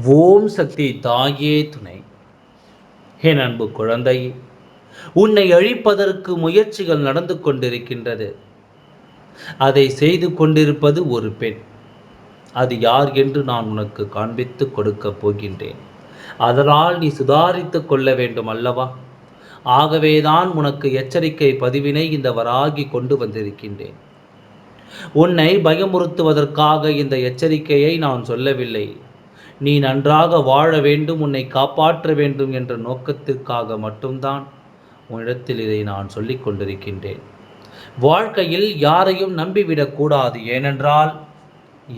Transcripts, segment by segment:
ஓம் சக்தி தாயே துணை. என் அன்பு குழந்தை உன்னை அழிப்பதற்கு முயற்சிகள் நடந்து கொண்டிருக்கின்றது. அதை செய்து கொண்டிருப்பது ஒரு பெண். அது யார் என்று நான் உனக்கு காண்பித்து கொடுக்கப் போகின்றேன். அதனால் நீ சுதாரித்து கொள்ள வேண்டும் அல்லவா? ஆகவேதான் உனக்கு எச்சரிக்கை பதிவினை இந்த வராகி கொண்டு வந்திருக்கின்றேன். உன்னை பயமுறுத்துவதற்காக இந்த எச்சரிக்கையை நான் சொல்லவில்லை. நீ நன்றாக வாழ வேண்டும் உன்னை காப்பாற்ற வேண்டும் என்ற நோக்கத்திற்காக மட்டும்தான் உன்னிடத்தில் இதை நான் சொல்லிக் கொண்டிருக்கின்றேன். வாழ்க்கையில் யாரையும் நம்பிவிடக்கூடாது ஏனென்றால்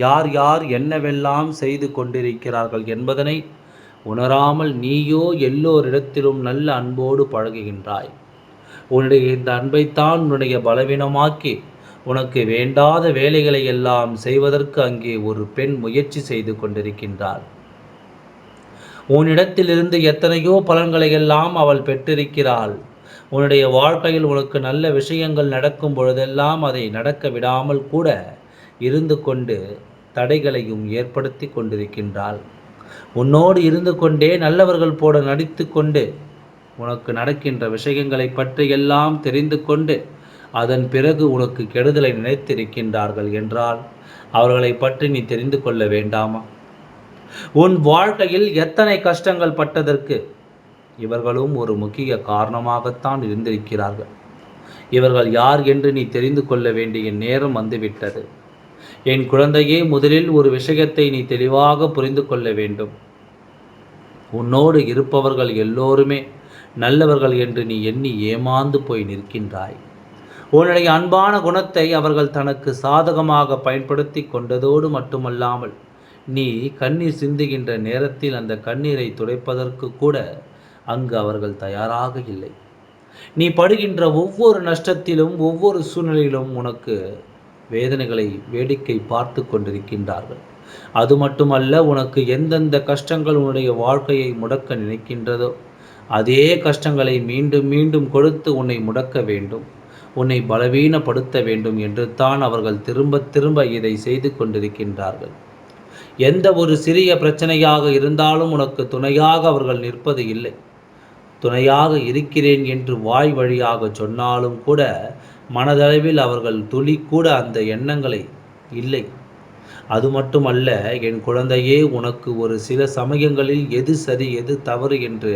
யார் யார் என்னவெல்லாம் செய்து கொண்டிருக்கிறார்கள் என்பதனை உணராமல் நீயோ எல்லோரிடத்திலும் நல்ல அன்போடு பழகுகின்றாய். உன்னுடைய இந்த அன்பைத்தான் உன்னுடைய பலவீனமாக்கி உனக்கு வேண்டாத வேலைகளை எல்லாம் செய்வதற்கு அங்கே ஒரு பெண் முயற்சி செய்து கொண்டிருக்கின்றாள். உன்னிடத்திலிருந்து எத்தனையோ பலன்களை எல்லாம் அவள் பெற்றிருக்கிறாள். உன்னுடைய வாழ்க்கையில் உனக்கு நல்ல விஷயங்கள் நடக்கும் பொழுதெல்லாம் அதை நடக்க விடாமல் கூட இருந்து கொண்டு தடைகளையும் ஏற்படுத்தி கொண்டிருக்கின்றாள். உன்னோடு இருந்து கொண்டே நல்லவர்கள் போட நடித்து கொண்டு உனக்கு நடக்கின்ற விஷயங்களை பற்றி எல்லாம் தெரிந்து கொண்டு அதன் பிறகு உனக்கு கெடுதலை நினைத்திருக்கின்றார்கள் என்றால் அவர்களை பற்றி நீ தெரிந்து கொள்ள வேண்டாமா? உன் வாழ்க்கையில் எத்தனை கஷ்டங்கள் பட்டதற்கு? இவர்களும் ஒரு முக்கிய காரணமாகத்தான் இருந்திருக்கிறார்கள். இவர்கள் யார் என்று நீ தெரிந்து கொள்ள வேண்டிய நேரம் வந்துவிட்டது. என் குழந்தையே முதலில் ஒரு விஷயத்தை நீ தெளிவாக புரிந்து கொள்ள வேண்டும். உன்னோடு இருப்பவர்கள் எல்லோருமே நல்லவர்கள் என்று நீ எண்ணி ஏமாந்து போய் நிற்கின்றாய். உன்னுடைய அன்பான குணத்தை அவர்கள் தனக்கு சாதகமாக பயன்படுத்தி கொண்டதோடு மட்டுமல்லாமல் நீ கண்ணீர் சிந்துகின்ற நேரத்தில் அந்த கண்ணீரை துடைப்பதற்கு கூட அங்கு அவர்கள் தயாராக இல்லை. நீ படுகின்ற ஒவ்வொரு நஷ்டத்திலும் ஒவ்வொரு சூழ்நிலையிலும் உனக்கு வேதனைகளை வேடிக்கை பார்த்து கொண்டிருக்கின்றார்கள். அது மட்டுமல்ல உனக்கு எந்தெந்த கஷ்டங்கள் உன்னுடைய வாழ்க்கையை முடக்க நினைக்கின்றதோ அதே கஷ்டங்களை மீண்டும் மீண்டும் கொடுத்து உன்னை முடக்க வேண்டும். உன்னை பலவீனப்படுத்த வேண்டும் என்று தான் அவர்கள் திரும்ப திரும்ப இதை செய்து கொண்டிருக்கின்றார்கள். எந்த ஒரு சிறிய பிரச்சனையாக இருந்தாலும் உனக்கு துணையாக அவர்கள் நிற்பது இல்லை. துணையாக இருக்கிறேன் என்று வாய் வழியாக சொன்னாலும் கூட மனதளவில் அவர்கள் துளி கூட அந்த எண்ணங்களை இல்லை. அது மட்டுமல்ல என் குழந்தையே உனக்கு ஒரு சில சமயங்களில் எது சரி எது தவறு என்று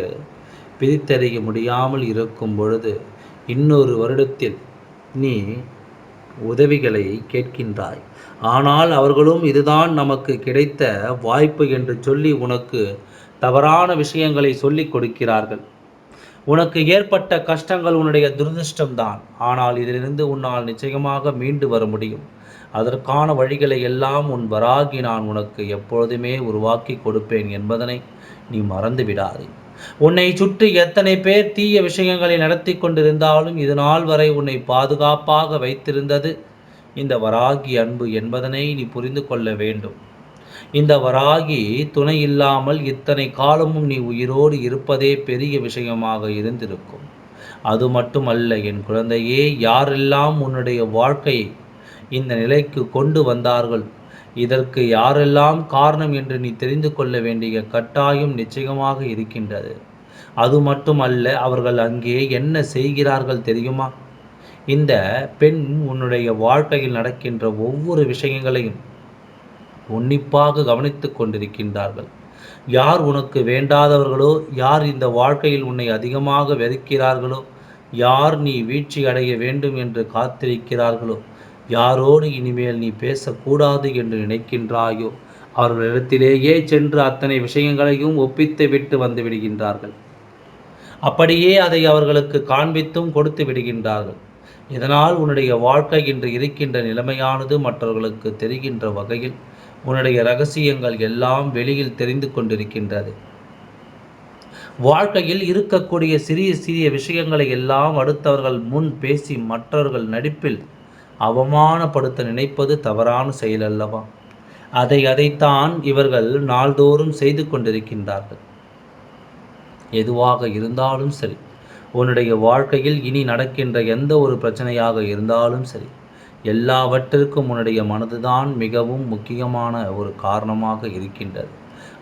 பிரித்தறிய முடியாமல் இருக்கும் பொழுது இன்னொரு வருடத்தில் நீ உதவிகளை கேட்கின்றாய். ஆனால் அவர்களும் இதுதான் நமக்கு கிடைத்த வாய்ப்பு என்று சொல்லி உனக்கு தவறான விஷயங்களை சொல்லிக் கொடுக்கிறார்கள். உனக்கு ஏற்பட்ட கஷ்டங்கள் உன்னுடைய துரதிருஷ்டம்தான். ஆனால் இதிலிருந்து உன்னால் நிச்சயமாக மீண்டு வர முடியும். அதற்கான வழிகளை எல்லாம் உன் வராகி நான் உனக்கு எப்பொழுதுமே உருவாக்கி கொடுப்பேன் என்பதனை நீ மறந்து விடாதே உன்னை சுற்றி எத்தனை பேர் தீய விஷயங்களை நடத்தி கொண்டிருந்தாலும் இது நாள் வரை உன்னை பாதுகாப்பாக வைத்திருந்தது. இந்த வராகி அன்பு என்பதனை நீ புரிந்து கொள்ள வேண்டும். இந்த வராகி துணை இல்லாமல் இத்தனை காலமும் நீ உயிரோடு இருப்பதே பெரிய விஷயமாக இருந்திருக்கும். அது மட்டுமல்ல என் குழந்தையே யாரெல்லாம் உன்னுடைய வாழ்க்கையை இந்த நிலைக்கு கொண்டு வந்தார்கள் இதற்கு யாரெல்லாம் காரணம் என்று நீ தெரிந்து கொள்ள வேண்டிய கட்டாயம் நிச்சயமாக இருக்கின்றது. அது மட்டுமல்ல அவர்கள் அங்கே என்ன செய்கிறார்கள் தெரியுமா? இந்த பெண் உன்னுடைய வாழ்க்கையில் நடக்கின்ற ஒவ்வொரு விஷயங்களையும் உன்னிப்பாக கவனித்து கொண்டிருக்கின்றார்கள். யார் உனக்கு வேண்டாதவர்களோ யார் இந்த வாழ்க்கையில் உன்னை அதிகமாக வெறுக்கிறார்களோ யார் நீ வீழ்ச்சி அடைய வேண்டும் என்று காத்திருக்கிறார்களோ யாரோடு இனிமேல் நீ பேசக்கூடாது என்று நினைக்கின்றாயோ? அவர்களிடத்திலேயே சென்று அத்தனை விஷயங்களையும் ஒப்பித்து விட்டு வந்து விடுகின்றார்கள். அப்படியே அதை அவர்களுக்கு காண்பித்தும் கொடுத்து விடுகின்றார்கள். இதனால் உன்னுடைய வாழ்க்கை இன்று இருக்கின்ற நிலைமையானது மற்றவர்களுக்கு தெரிகின்ற வகையில் உன்னுடைய ரகசியங்கள் எல்லாம் வெளியில் தெரிந்து கொண்டிருக்கின்றது. வாழ்க்கையில் இருக்கக்கூடிய சிறிய சிறிய விஷயங்களை எல்லாம் அடுத்தவர்கள் முன் பேசி மற்றவர்கள் நடிப்பில் அவமானப்படுத்த நினைப்பது தவறான செயல் அல்லவா? அதை அதைத்தான் இவர்கள் நாள்தோறும் செய்து கொண்டிருக்கின்றார்கள். எதுவாக இருந்தாலும் சரி உன்னுடைய வாழ்க்கையில் இனி நடக்கின்ற எந்த ஒரு பிரச்சனையாக இருந்தாலும் சரி எல்லாவற்றிற்கும் உன்னுடைய மனதுதான் மிகவும் முக்கியமான ஒரு காரணமாக இருக்கின்றது.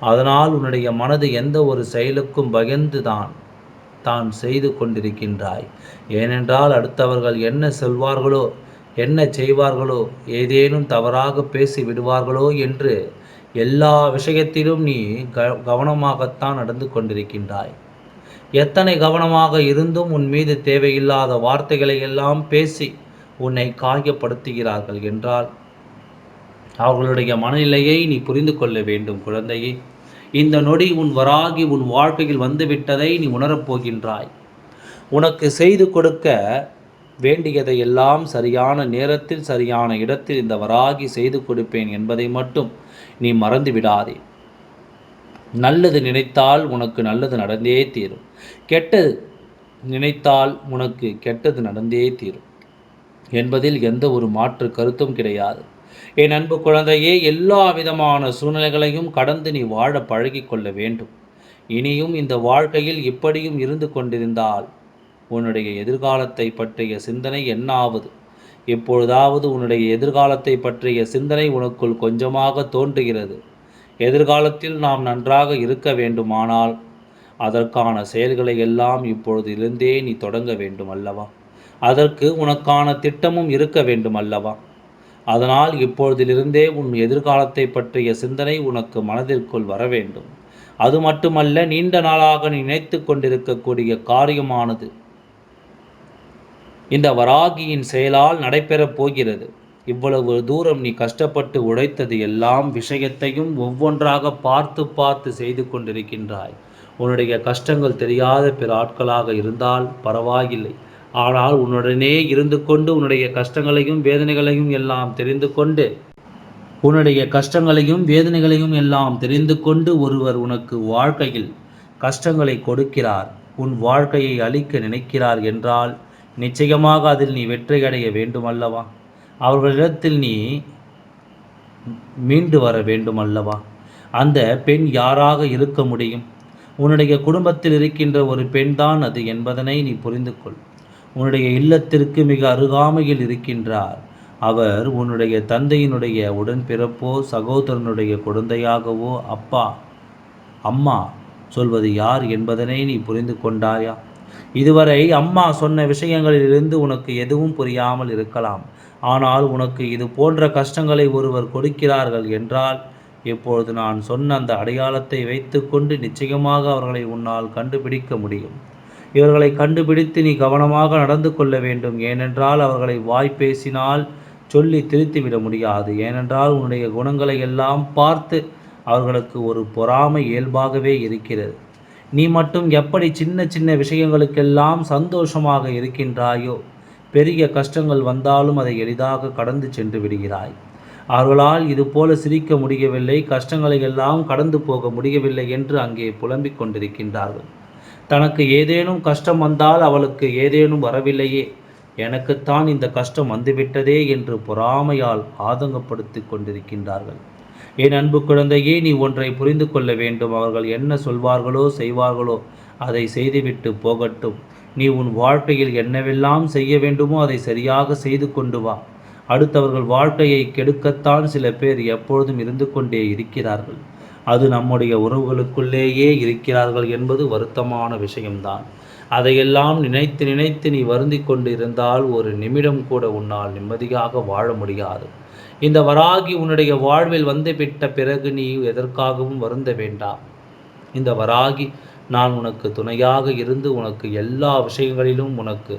அதனால் உன்னுடைய மனது எந்த ஒரு செயலுக்கும் பகிர்ந்து தான் தான் செய்து கொண்டிருக்கின்றாய். ஏனென்றால் அடுத்தவர்கள் என்ன சொல்வார்களோ என்ன செய்வார்களோ? ஏதேனும் தவறாக பேசி விடுவார்களோ என்று எல்லா விஷயத்திலும் நீ க கவனமாகத்தான் நடந்து கொண்டிருக்கின்றாய். எத்தனை கவனமாக இருந்தும் உன் மீது தேவையில்லாத வார்த்தைகளை எல்லாம் பேசி உன்னை காயப்படுத்துகிறார்கள் என்றால் அவர்களுடைய மனநிலையை நீ புரிந்து கொள்ள வேண்டும் குழந்தையே. இந்த நொடி உன் வராகி உன் வாழ்க்கையில் வந்துவிட்டதை நீ உணரப்போகின்றாய். உனக்கு செய்து கொடுக்க வேண்டியதை எல்லாம் சரியான நேரத்தில் சரியான இடத்தில் இந்த வராகி செய்து கொடுப்பேன் என்பதை மட்டும் நீ மறந்து விடாதே நல்லது நினைத்தால் உனக்கு நல்லது நடந்தே தீரும். கெட்டது நினைத்தால் உனக்கு கெட்டது நடந்தே தீரும். என்பதில் எந்த ஒரு மாற்று கருத்தும் கிடையாது. என் அன்பு குழந்தையே எல்லா விதமான சூழ்நிலைகளையும் கடந்து நீ வாழ பழகி கொள்ள வேண்டும். இனியும் இந்த வாழ்க்கையில் இப்படியும் இருந்து கொண்டிருந்தால் உன்னுடைய எதிர்காலத்தை பற்றிய சிந்தனை என்ன ஆவது இப்பொழுதாவது உன்னுடைய எதிர்காலத்தை பற்றிய சிந்தனை உனக்குள் கொஞ்சமாக தோன்றுகிறது. எதிர்காலத்தில் நாம் நன்றாக இருக்க வேண்டுமானால் அதற்கான செயல்களை எல்லாம் இப்பொழுதிலிருந்தே நீ தொடங்க வேண்டும் அல்லவா அதற்கு உனக்கான திட்டமும் இருக்க வேண்டும் அல்லவா அதனால் இப்பொழுதிலிருந்தே உன் எதிர்காலத்தை பற்றிய சிந்தனை உனக்கு மனதிற்குள் வர வேண்டும். அது மட்டுமல்ல நீண்ட நாளாக நினைத்து கொண்டிருக்கக்கூடிய காரியமானது. இந்த வராகியின் செயலால் நடைபெறப் போகிறது. இவ்வளவு தூரம் நீ கஷ்டப்பட்டு உழைத்தது எல்லாம் விஷயத்தையும் ஒவ்வொன்றாக பார்த்து பார்த்து செய்து கொண்டிருக்கின்றாய். உன்னுடைய கஷ்டங்கள் தெரியாத பிற ஆட்களாக இருந்தால் பரவாயில்லை. ஆனால் உன்னுடனே இருந்து கொண்டு உன்னுடைய கஷ்டங்களையும் வேதனைகளையும் எல்லாம் தெரிந்து கொண்டு உன்னுடைய கஷ்டங்களையும் வேதனைகளையும் எல்லாம் தெரிந்து கொண்டு ஒருவர் உனக்கு வாழ்க்கையில் கஷ்டங்களை கொடுக்கிறார். உன் வாழ்க்கையை அழிக்க நினைக்கிறார் என்றால் நிச்சயமாக அதில் நீ வெற்றி அடைய வேண்டுமல்லவா? அவர்களிடத்தில் நீ மீண்டு வர வேண்டும் அல்லவா அந்த பெண் யாராக இருக்க முடியும்? உன்னுடைய குடும்பத்தில் இருக்கின்ற ஒரு பெண்தான் அது என்பதனை நீ புரிந்து கொள் உன்னுடைய இல்லத்திற்கு மிக அருகாமையில் இருக்கின்றார். அவர் உன்னுடைய தந்தையினுடைய உடன்பிறப்போ சகோதரனுடைய குழந்தையாகவோ அப்பா அம்மா சொல்வது யார் என்பதனை நீ புரிந்து கொண்டாயா இதுவரை அம்மா சொன்ன விஷயங்களிலிருந்து உனக்கு எதுவும் புரியாமல் இருக்கலாம். ஆனால் உனக்கு இது போன்ற கஷ்டங்களை ஒருவர் கொடுக்கிறார்கள் என்றால் இப்பொழுது நான் சொன்ன அந்த அடையாளத்தை வைத்துக்கொண்டு நிச்சயமாக அவர்களை உன்னால் கண்டுபிடிக்க முடியும். இவர்களை கண்டுபிடித்து நீ கவனமாக நடந்து கொள்ள வேண்டும். ஏனென்றால் அவர்களை வாய் பேசினால் சொல்லி திருத்திவிட முடியாது. ஏனென்றால் உன்னுடைய குணங்களை எல்லாம் பார்த்து அவர்களுக்கு ஒரு பொறாமை இயல்பாகவே இருக்கிறது. நீ மட்டும் எப்படி சின்ன சின்ன விஷயங்களுக்கெல்லாம் சந்தோஷமாக இருக்கின்றாயோ பெரிய கஷ்டங்கள் வந்தாலும் அதை எளிதாக கடந்து சென்று விடுகிறாய். அவர்களால் இது போல சிரிக்க முடியவில்லை கஷ்டங்களை எல்லாம் கடந்து போக முடியவில்லை என்று அங்கே புலம்பிக் கொண்டிருக்கின்றார்கள். தனக்கு ஏதேனும் கஷ்டம் வந்தால் அவளுக்கு ஏதேனும் வரவில்லையே எனக்குத்தான் இந்த கஷ்டம் வந்துவிட்டதே என்று பொறாமையால் ஆதங்கப்படுத்தி கொண்டிருக்கின்றார்கள். என் அன்பு குழந்தையே நீ ஒன்றை புரிந்து கொள்ள வேண்டும். அவர்கள் என்ன சொல்வார்களோ செய்வார்களோ அதை செய்துவிட்டு போகட்டும். நீ உன் வாழ்க்கையில் என்னவெல்லாம் செய்ய வேண்டுமோ அதை சரியாக செய்து கொண்டு வா. அடுத்தவர்கள் வாழ்க்கையை கெடுக்கத்தான் சில பேர் எப்பொழுதும் இருந்து கொண்டே இருக்கிறார்கள். அது நம்முடைய உறவுகளுக்குள்ளேயே இருக்கிறார்கள் என்பது வருத்தமான விஷயம்தான். அதையெல்லாம் நினைத்து நினைத்து நீ வருந்தி கொண்டு இருந்தால் ஒரு நிமிடம் கூட உன்னால் நிம்மதியாக வாழ முடியாது. இந்த வராகி உன்னுடைய வாழ்வில் வந்துவிட்ட பிறகு நீ எதற்காகவும் வருந்த வேண்டாம். இந்த வராகி நான் உனக்கு துணையாக இருந்து உனக்கு எல்லா விஷயங்களிலும் உனக்கு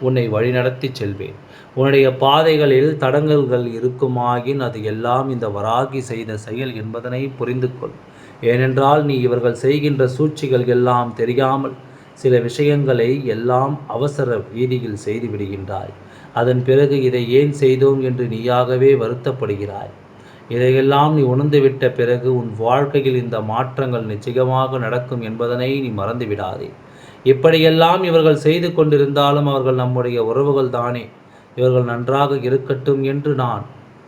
உன்னை வழிநடத்தி செல்வேன். உன்னுடைய பாதைகளில் தடங்கல்கள் இருக்குமாயின் அது எல்லாம் இந்த வராகி செய்த செயல் என்பதனை புரிந்து கொள் ஏனென்றால் நீ இவர்கள் செய்கின்ற சூழ்ச்சிகள் எல்லாம் தெரியாமல் சில விஷயங்களை எல்லாம் அவசர வீதியில் செய்து விடுகின்றாய். அதன் பிறகு இதை ஏன் செய்தோம் என்று நீயாகவே வருத்தப்படுகிறாய். இதையெல்லாம் நீ உணர்ந்துவிட்ட பிறகு உன் வாழ்க்கையில் இந்த மாற்றங்கள் நிச்சயமாக நடக்கும் என்பதனை நீ மறந்துவிடாதே இப்படியெல்லாம் இவர்கள் செய்து கொண்டிருந்தாலும் அவர்கள் நம்முடைய உறவுகள் தானே. இவர்கள் நன்றாக இருக்கட்டும் என்று நான்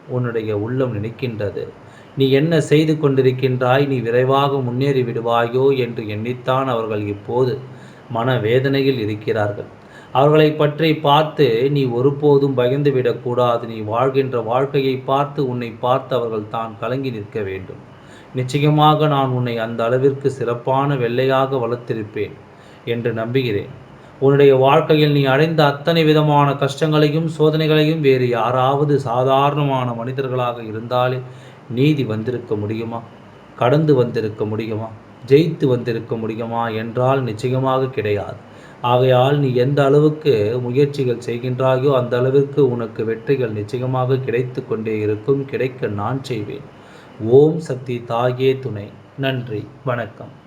உன்னுடைய உள்ளம் நினைக்கின்றது. நீ என்ன செய்து கொண்டிருக்கின்றாய்? நீ விரைவாக முன்னேறி விடுவாயோ என்று எண்ணித்தான் அவர்கள் இப்போது மனவேதனையில் இருக்கிறார்கள். அவர்களை பற்றி பார்த்து நீ ஒருபோதும் பயந்து விடக்கூடாது. நீ வாழ்கின்ற வாழ்க்கையை பார்த்து உன்னை பார்த்து அவர்கள் தான் கலங்கி நிற்க வேண்டும். நிச்சயமாக நான் உன்னை அந்த அளவிற்கு சிறப்பான வெள்ளையாக வளர்த்திருப்பேன் என்று நம்புகிறேன். உன்னுடைய வாழ்க்கையில் நீ அடைந்த அத்தனை விதமான கஷ்டங்களையும் சோதனைகளையும் வேறு யாராவது சாதாரணமான மனிதர்களாக இருந்தாலே நீதி வந்திருக்க முடியுமா? கடந்து வந்திருக்க முடியுமா? ஜெயித்து வந்திருக்க முடியுமா என்றால் நிச்சயமாக கிடையாது. ஆகையால் நீ எந்த அளவுக்கு முயற்சிகள் செய்கின்றாயோ அந்த அளவிற்கு உனக்கு வெற்றிகள் நிச்சயமாக கிடைத்து கொண்டே இருக்கும். கிடைக்க நான் செய்வேன். ஓம் சக்தி தாயே துணை. நன்றி. வணக்கம்.